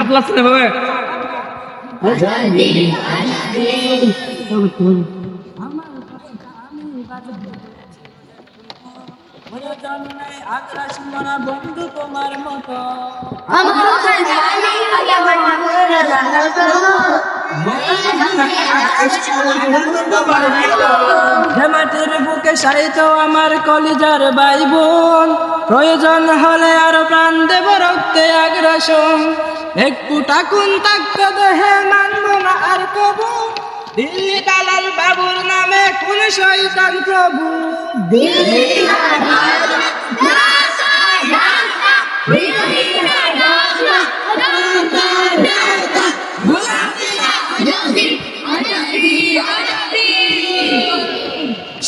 আপলাস না বন্ধু তোমার মতো হেমাটির সাইত আমার কলিজার ভাই বোন প্রয়োজন হলে আর প্রাণ দেব রক্তে আগ্রাসন। একটু টাকুন তাক্ক দেহে মানব না আর কবু। দিল্লি দালাল বাবুর নামে কোন শয়তান প্রভু।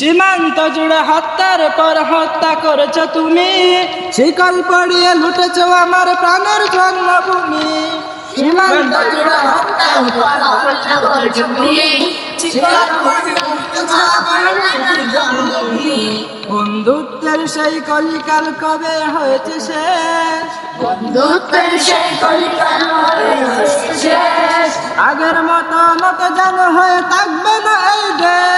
সীমান্ত জুড়ে হত্যার পর হত্যা করেছ তুমি। শিকল পড়িয়ে লুটেছ আমার প্রাণের জন্মভূমি। সীমান্ত তুমি। শিকল পড়িয়ে লুটেছ আমার প্রাণের জন্মভূমি। বন্ধুত্বের সেই কলিকাল কবে হয়েছে আগের মতো মতো যেন হয়ে থাকবে না এই দেশ।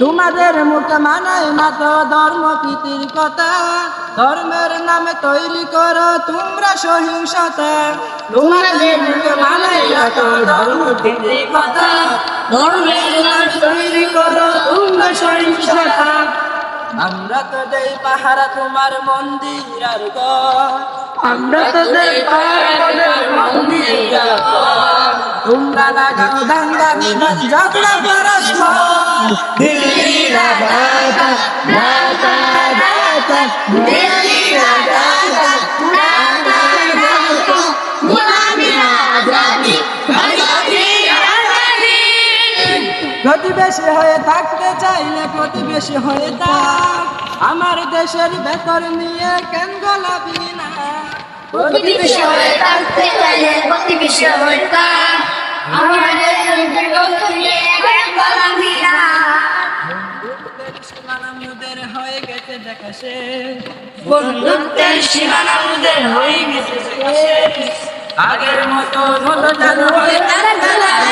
তোমাদের মুখে মানায় না তো ধর্ম, প্রীতির কথা। ধর্মের নামে তৈরি করো তোমরা সহিংসতা। তোমাদের মুখে মানায় না তো ধর্ম, প্রীতির কথা। ধর্মের নামে তৈরি করো তোমরা সহিংসতা। আমরা তো দেই পাহারা তোমার মন্দির আর। আমরা তো দেই পাহারা তোমার মন্দির আর। তোমরা লাগাও দাঙ্গা বিবাদ ঝগড়া পরস্পর প্রতিবেশী হয়ে থাকতে চাইলে প্রতিবেশী হয়ে থাক। আমার দেশের ভেতর নিয়ে কেন গোলাপি না? প্রতিবেশী হয়ে থাকতে হয়ে গেছে দেখা শেষ হয়ে গেছে আগের মতো হলো জানো তারা